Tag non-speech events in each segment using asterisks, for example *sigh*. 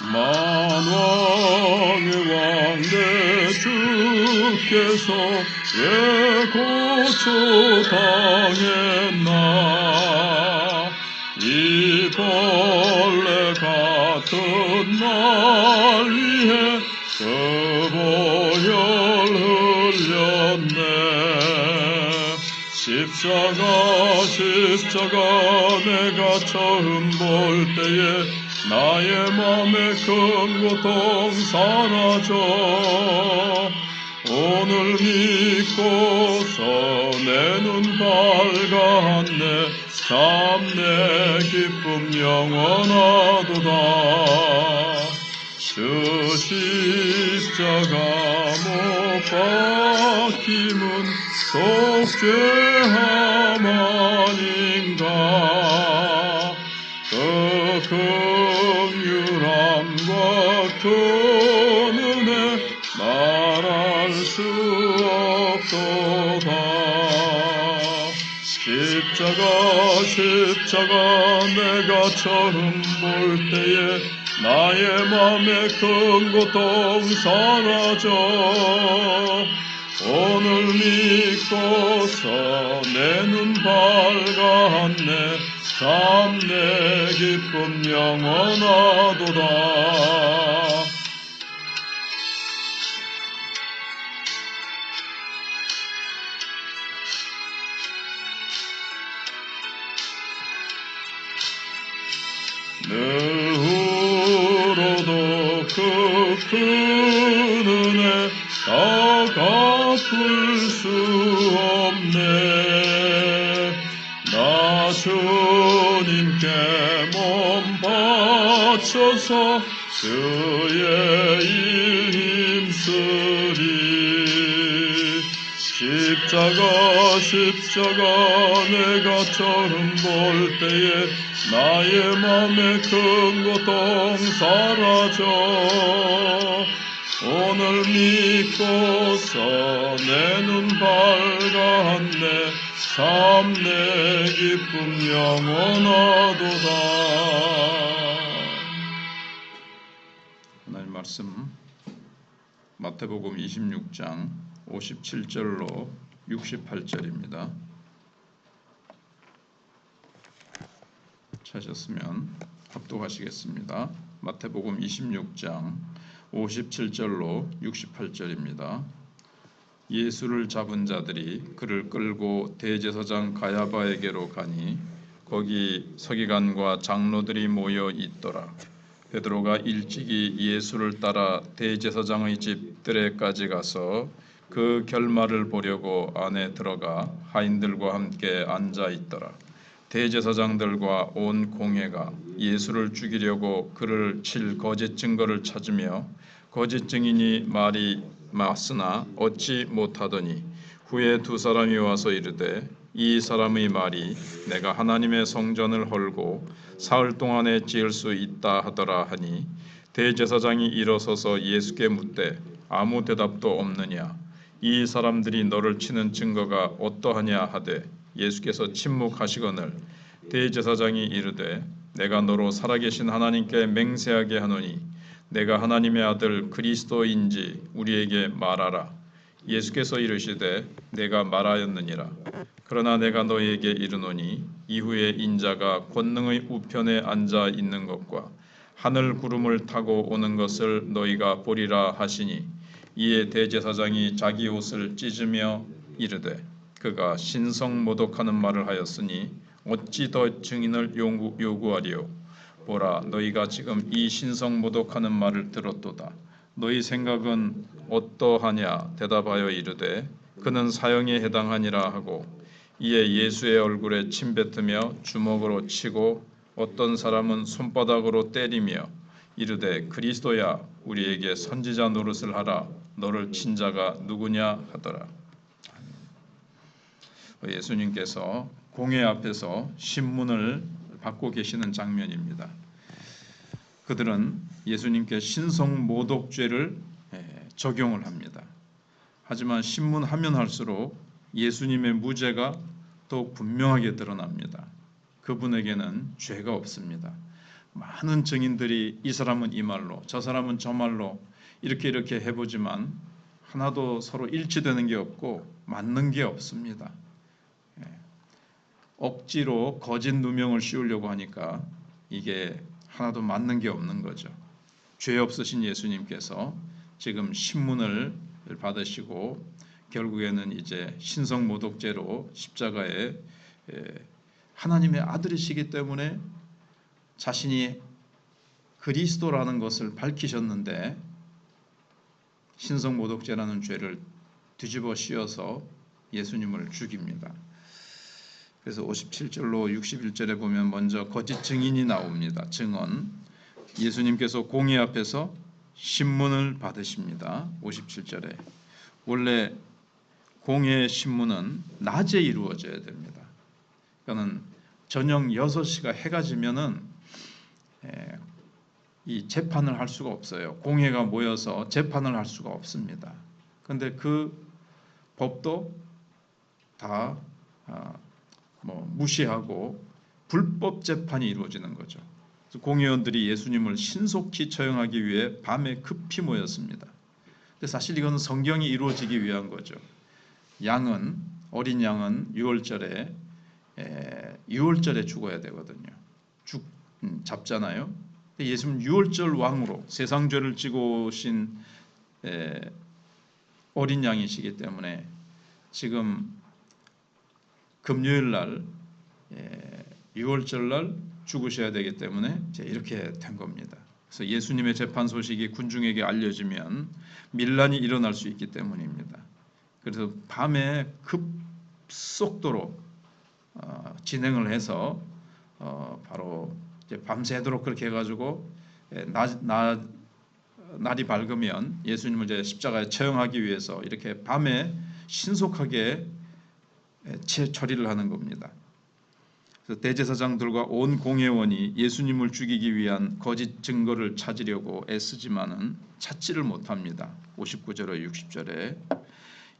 만왕의 왕내 주께서 왜 고초 당했나? 이 벌레 같은 날 위해 그 보혈 흘렸네. 십자가 십자가 내가 처음 볼 때에 나의 맘에 큰 고통 사라져. 오늘 믿고서 내 눈 밝았네. 참 내 기쁨 영원하도다. 주 십자가 못 박힘은 속죄함 아닌가? 그 그 은혜 말할 수 없도다. 십자가 십자가 내가 처음 볼 때에 나의 맘에 큰 고통 사라져. 오늘 믿고서 내 눈 밝았네. 참 내 기쁨 영원하도다 몸 바쳐서 주의 일 힘쓰리. 십자가 십자가 내가 처음 볼 때에 나의 맘에 큰 고통 사라져. 오늘 믿고서 내 눈 밝았네 참 내 기쁨 영원하도다 하나님 말씀 마태복음 26장 57절로 68절입니다. 찾았으면 합독하시겠습니다. 마태복음 26장 57절로 68절입니다. 예수를 잡은 자들이 그를 끌고 대제사장 가야바에게로 가니 거기 서기관과 장로들이 모여 있더라. 베드로가 일찍이 예수를 따라 대제사장의 집 들에까지 가서 그 결말을 보려고 안에 들어가 하인들과 함께 앉아 있더라. 대제사장들과 온 공회가 예수를 죽이려고 그를 칠 거짓 증거를 찾으며 거짓 증인이 말이 맞으나 얻지 못하더니 후에 두 사람이 와서 이르되 이 사람의 말이 내가 하나님의 성전을 헐고 사흘 동안에 지을 수 있다 하더라 하니 대제사장이 일어서서 예수께 묻되 아무 대답도 없느냐? 이 사람들이 너를 치는 증거가 어떠하냐 하되 예수께서 침묵하시거늘 대제사장이 이르되 내가 너로 살아계신 하나님께 맹세하게 하노니 내가 하나님의 아들 그리스도인지 우리에게 말하라. 예수께서 이르시되 내가 말하였느니라. 그러나 내가 너희에게 이르노니 이후에 인자가 권능의 우편에 앉아 있는 것과 하늘 구름을 타고 오는 것을 너희가 보리라 하시니 이에 대제사장이 자기 옷을 찢으며 이르되 그가 신성 모독하는 말을 하였으니 어찌 더 증인을 요구, 요구하리요 보라 너희가 지금 이 신성 모독하는 말을 들었도다. 너희 생각은 어떠하냐? 대답하여 이르되 그는 사형에 해당하니라 하고 이에 예수의 얼굴에 침 뱉으며 주먹으로 치고 어떤 사람은 손바닥으로 때리며 이르되 그리스도야 우리에게 선지자 노릇을 하라. 너를 친 자가 누구냐? 하더라. 예수님께서 공회 앞에서 신문을 받고 계시는 장면입니다. 그들은 예수님께 신성 모독죄를 예, 적용을 합니다. 하지만 신문하면 할수록 예수님의 무죄가 더욱 분명하게 드러납니다. 그분에게는 죄가 없습니다. 많은 증인들이 이 사람은 이 말로 저 사람은 저 말로 이렇게 이렇게 해보지만 하나도 서로 일치되는 게 없고 맞는 게 없습니다. 예. 억지로 거짓 누명을 씌우려고 하니까 이게 하나도 맞는 게 없는 거죠. 죄 없으신 예수님께서 지금 신문을 받으시고 결국에는 이제 신성 모독죄로 십자가에 에, 하나님의 아들이시기 때문에 자신이 그리스도라는 것을 밝히셨는데 신성 모독죄라는 죄를 뒤집어 씌워서 예수님을 죽입니다. 그래서 57절로 61절에 보면 먼저 거짓 증인이 나옵니다. 증언. 예수님께서 공의 앞에서 신문을 받으십니다. 57절에. 원래 공의 신문은 낮에 이루어져야 됩니다. 그러니까는 저녁 6시가 해가 지면은 에, 이 재판을 할 수가 없어요. 공회가 모여서 재판을 할 수가 없습니다. 근데 그 법도 다 아, 뭐 무시하고 불법 재판이 이루어지는 거죠. 공의원들이 예수님을 신속히 처형하기 위해 밤에 급히 모였습니다. 근데 사실 이거는 성경이 이루어지기 위한 거죠. 양은 어린 양은 6월절에 에, 6월절에 죽어야 되거든요. 죽 음, 잡잖아요. 근데 예수님 6월절 왕으로 세상 죄를 지고 오신 에, 어린 양이시기 때문에 지금 금요일 날 예, 6월절 날 죽으셔야 되기 때문에 이렇게 된 겁니다. 그래서 예수님의 재판 소식이 군중에게 알려지면 밀란이 일어날 수 있기 때문입니다. 그래서 밤에 급속도로 어, 진행을 해서 어, 바로 밤새도록 그렇게 해가지고 예, 낮, 낮, 날이 밝으면 예수님을 이제 십자가에 처형하기 위해서 이렇게 밤에 신속하게 채 처리를 하는 겁니다. 대제사장들과 온 공회원이 예수님을 죽이기 위한 거짓 증거를 찾으려고 애쓰지만은 찾지를 못합니다. 59절에 60절에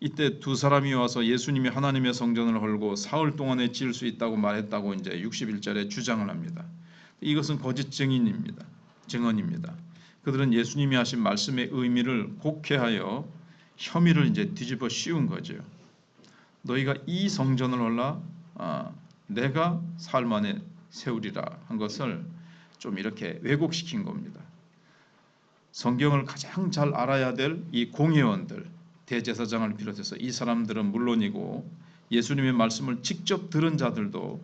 이때 두 사람이 와서 예수님이 하나님의 성전을 헐고 사흘 동안에 지을 수 있다고 말했다고 이제 61절에 주장을 합니다. 이것은 거짓 증인입니다. 증언입니다. 그들은 예수님이 하신 말씀의 의미를 곡해하여 혐의를 이제 뒤집어 씌운 거죠. 너희가 이 성전을 올라 아, 내가 사흘 만에 세우리라 한 것을 좀 이렇게 왜곡시킨 겁니다. 성경을 가장 잘 알아야 될 이 공회원들 대제사장을 비롯해서 이 사람들은 물론이고 예수님의 말씀을 직접 들은 자들도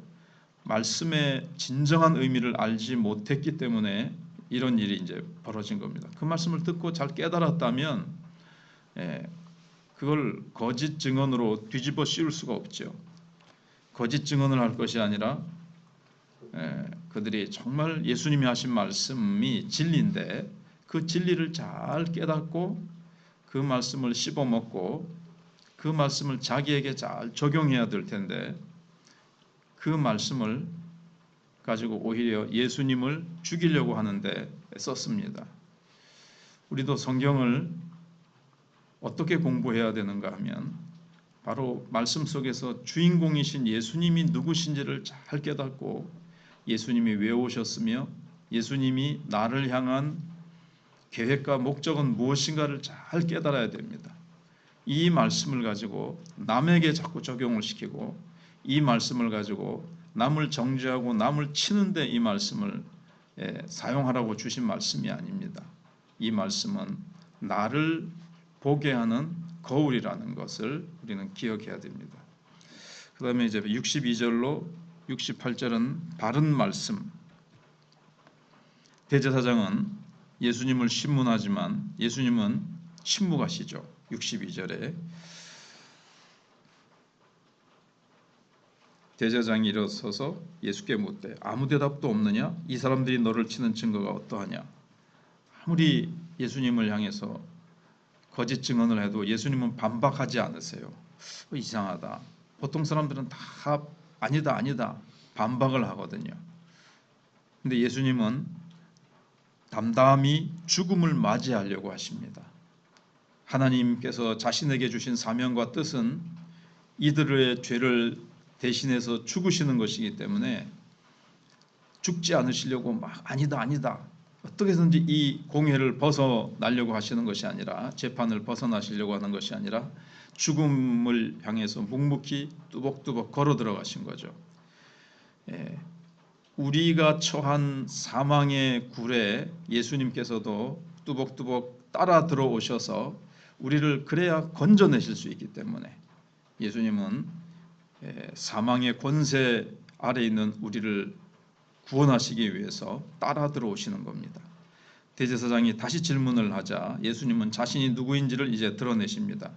말씀의 진정한 의미를 알지 못했기 때문에 이런 일이 이제 벌어진 겁니다. 그 말씀을 듣고 잘 깨달았다면 예, 그걸 거짓 증언으로 뒤집어 씌울 수가 없죠. 거짓 증언을 할 것이 아니라 예, 그들이 정말 예수님이 하신 말씀이 진리인데 그 진리를 잘 깨닫고 그 말씀을 씹어 먹고 그 말씀을 자기에게 잘 적용해야 될 텐데 그 말씀을 가지고 오히려 예수님을 죽이려고 하는데 썼습니다. 우리도 성경을 어떻게 공부해야 되는가 하면 바로 말씀 속에서 주인공이신 예수님이 누구신지를 잘 깨닫고 예수님이 왜 오셨으며 예수님이 나를 향한 계획과 목적은 무엇인가를 잘 깨달아야 됩니다. 이 말씀을 가지고 남에게 자꾸 적용을 시키고 이 말씀을 가지고 남을 정죄하고 남을 치는데 이 말씀을 예, 사용하라고 주신 말씀이 아닙니다. 이 말씀은 나를 보게 하는 거울이라는 것을 우리는 기억해야 됩니다. 그 다음에 이제 62절로 68절은 바른 말씀. 대제사장은 예수님을 신문하지만 예수님은 신무가시죠. 62절에 대제사장이 일어서서 예수께 묻되 아무 대답도 없느냐? 이 사람들이 너를 치는 증거가 어떠하냐? 아무리 예수님을 향해서 거짓 증언을 해도 예수님은 반박하지 않으세요. 어, 이상하다. 보통 사람들은 다 아니다 아니다 반박을 하거든요. 근데 예수님은 담담히 죽음을 맞이하려고 하십니다. 하나님께서 자신에게 주신 사명과 뜻은 이들의 죄를 대신해서 죽으시는 것이기 때문에 죽지 않으시려고 막 아니다 아니다 어떻게든지 이 공회를 벗어나려고 하시는 것이 아니라 재판을 벗어나시려고 하는 것이 아니라 죽음을 향해서 묵묵히 뚜벅뚜벅 걸어 들어가신 거죠. 예, 우리가 처한 사망의 굴에 예수님께서도 뚜벅뚜벅 따라 들어오셔서 우리를 그래야 건져내실 수 있기 때문에 예수님은 예, 사망의 권세 아래 있는 우리를 구원하시기 위해서 따라 들어오시는 겁니다. 대제사장이 다시 질문을 하자 예수님은 자신이 누구인지를 이제 드러내십니다.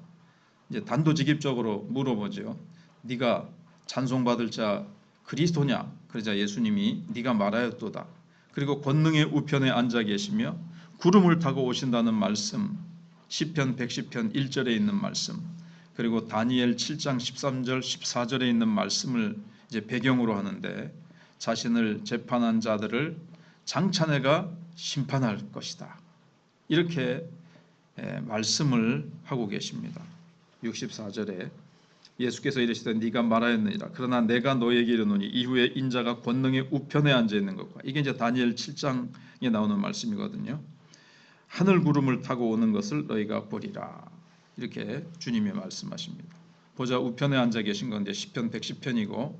이제 단도직입적으로 물어보죠. 네가 찬송받을 자 그리스도냐? 그러자 예수님이 네가 말하였도다. 그리고 권능의 우편에 앉아 계시며 구름을 타고 오신다는 말씀 시편 110편 1절에 있는 말씀 그리고 다니엘 7장 13절 14절에 있는 말씀을 이제 배경으로 하는데 자신을 재판한 자들을 장차내가 심판할 것이다. 이렇게 예, 말씀을 하고 계십니다. 64절에 예수께서 이르시되 네가 말하였느니라 그러나 내가 너에게 이르노니 이후에 인자가 권능의 우편에 앉아 있는 것과 이게 이제 다니엘 7장에 나오는 말씀이거든요. 하늘 구름을 타고 오는 것을 너희가 보리라. 이렇게 주님이 말씀하십니다. 보자 우편에 앉아 계신 건데 시편 110편이고 예,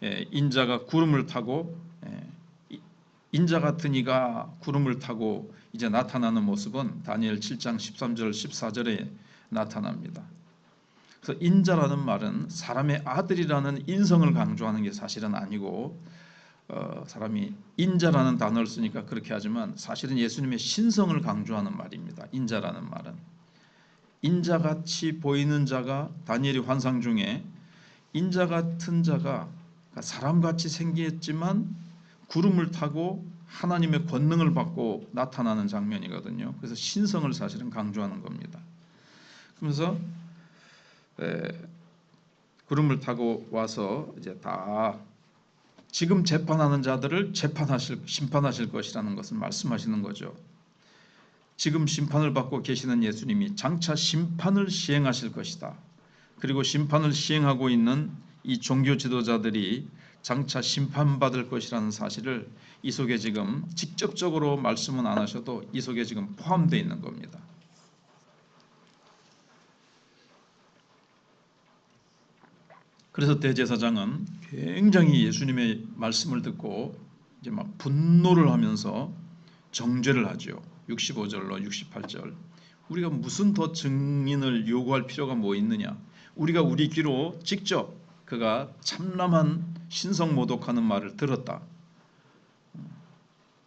인자가 구름을 타고 예, 인자 같은 이가 구름을 타고 이제 나타나는 모습은 다니엘 7장 13절 14절에 나타납니다. 그래서 인자라는 말은 사람의 아들이라는 인성을 강조하는 게 사실은 아니고 어, 사람이 인자라는 단어를 쓰니까 그렇게 하지만 사실은 예수님의 신성을 강조하는 말입니다. 인자라는 말은 인자같이 보이는 자가 다니엘의 환상 중에 인자 같은 자가 사람같이 생겼지만 구름을 타고 하나님의 권능을 받고 나타나는 장면이거든요. 그래서 신성을 사실은 강조하는 겁니다. 그러면서 에, 구름을 타고 와서 이제 다 지금 재판하는 자들을 재판하실 심판하실 것이라는 것을 말씀하시는 거죠. 지금 심판을 받고 계시는 예수님이 장차 심판을 시행하실 것이다. 그리고 심판을 시행하고 있는 이 종교 지도자들이 장차 심판받을 것이라는 사실을 이 속에 지금 직접적으로 말씀은 안 하셔도 이 속에 지금 포함되어 있는 겁니다. 그래서 대제사장은 굉장히 예수님의 말씀을 듣고 이제 막 분노를 하면서 정죄를 하죠. 65절로 68절. 우리가 무슨 더 증인을 요구할 필요가 뭐 있느냐? 우리가 우리 귀로 직접 그가 참남한 신성 모독하는 말을 들었다.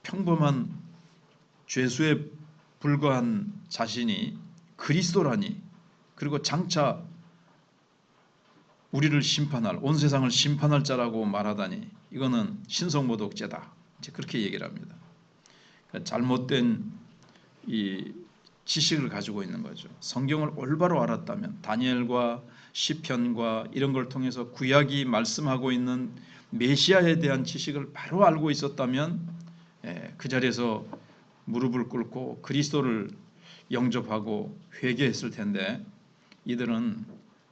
평범한 죄수에 불과한 자신이 그리스도라니 그리고 장차 우리를 심판할 온 세상을 심판할 자라고 말하다니 이거는 신성모독죄다. 이제 그렇게 얘기를 합니다. 그러니까 잘못된 이 지식을 가지고 있는 거죠. 성경을 올바로 알았다면 다니엘과 시편과 이런 걸 통해서 구약이 말씀하고 있는 메시아에 대한 지식을 바로 알고 있었다면 예, 그 자리에서 무릎을 꿇고 그리스도를 영접하고 회개했을 텐데 이들은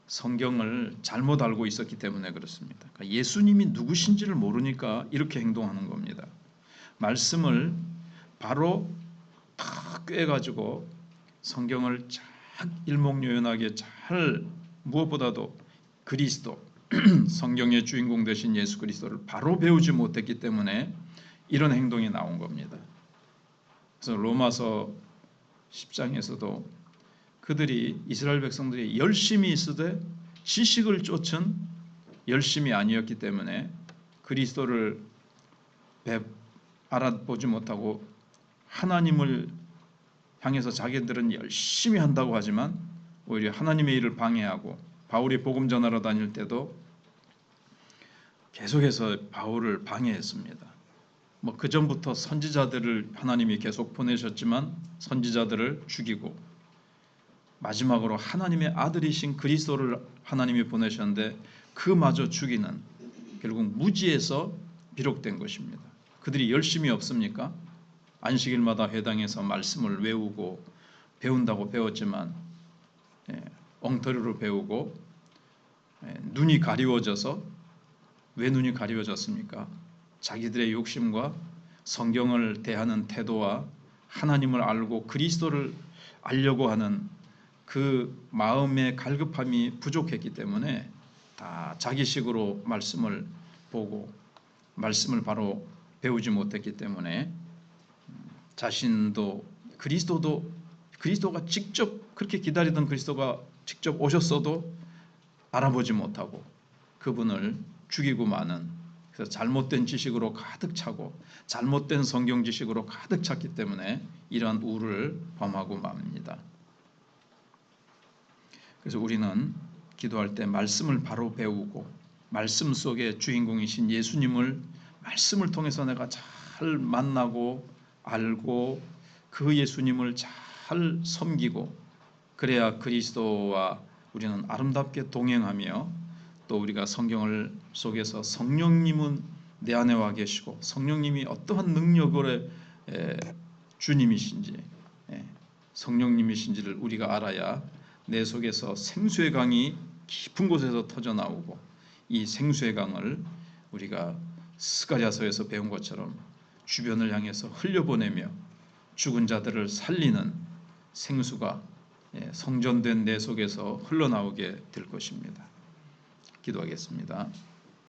성경을 잘못 알고 있었기 때문에 그렇습니다. 그러니까 예수님이 누구신지를 모르니까 이렇게 행동하는 겁니다. 말씀을 바로 탁 꿰가지고 성경을 잘 일목요연하게 잘 무엇보다도 그리스도 *clears throat* 성경의 주인공 되신 예수 그리스도를 바로 배우지 못했기 때문에 이런 행동이 나온 겁니다. 그래서 로마서 10장에서도 그들이 이스라엘 백성들이 열심히 있으되 지식을 쫓은 열심이 아니었기 때문에 그리스도를 알아보지 못하고 하나님을 향해서 자기들은 열심히 한다고 하지만 오히려 하나님의 일을 방해하고 바울이 복음 전하러 다닐 때도 계속해서 바울을 방해했습니다. 뭐 그 전부터 선지자들을 하나님이 계속 보내셨지만 선지자들을 죽이고 마지막으로 하나님의 아들이신 그리스도를 하나님이 보내셨는데 그마저 죽이는 결국 무지에서 비록된 것입니다. 그들이 열심히 없습니까? 안식일마다 회당에서 말씀을 외우고 배운다고 배웠지만 예, 엉터리로 배우고 예, 눈이 가리워져서 왜 눈이 가리워졌습니까? 자기들의 욕심과 성경을 대하는 태도와 하나님을 알고 그리스도를 알려고 하는 그 마음의 갈급함이 부족했기 때문에 다 자기식으로 말씀을 보고 말씀을 바로 배우지 못했기 때문에 자신도 그리스도도 그리스도가 직접 그렇게 기다리던 그리스도가 직접 오셨어도 알아보지 못하고 그분을 죽이고 마는 그래서 잘못된 지식으로 가득 차고 잘못된 성경 지식으로 가득 찼기 때문에 이러한 우를 범하고 맙니다. 그래서 우리는 기도할 때 말씀을 바로 배우고 말씀 속에 주인공이신 예수님을 말씀을 통해서 내가 잘 만나고 알고 그 예수님을 잘 섬기고 그래야 그리스도와 우리는 아름답게 동행하며 또 우리가 성경을 속에서 성령님은 내 안에 와 계시고 성령님이 어떠한 능력을 에, 주님이신지 에, 성령님이신지를 우리가 알아야 내 속에서 생수의 강이 깊은 곳에서 터져 나오고 이 생수의 강을 우리가 스가랴서에서 배운 것처럼 주변을 향해서 흘려보내며 죽은 자들을 살리는 생수가 예, 성전된 내 속에서 흘러나오게 될 것입니다. 기도하겠습니다.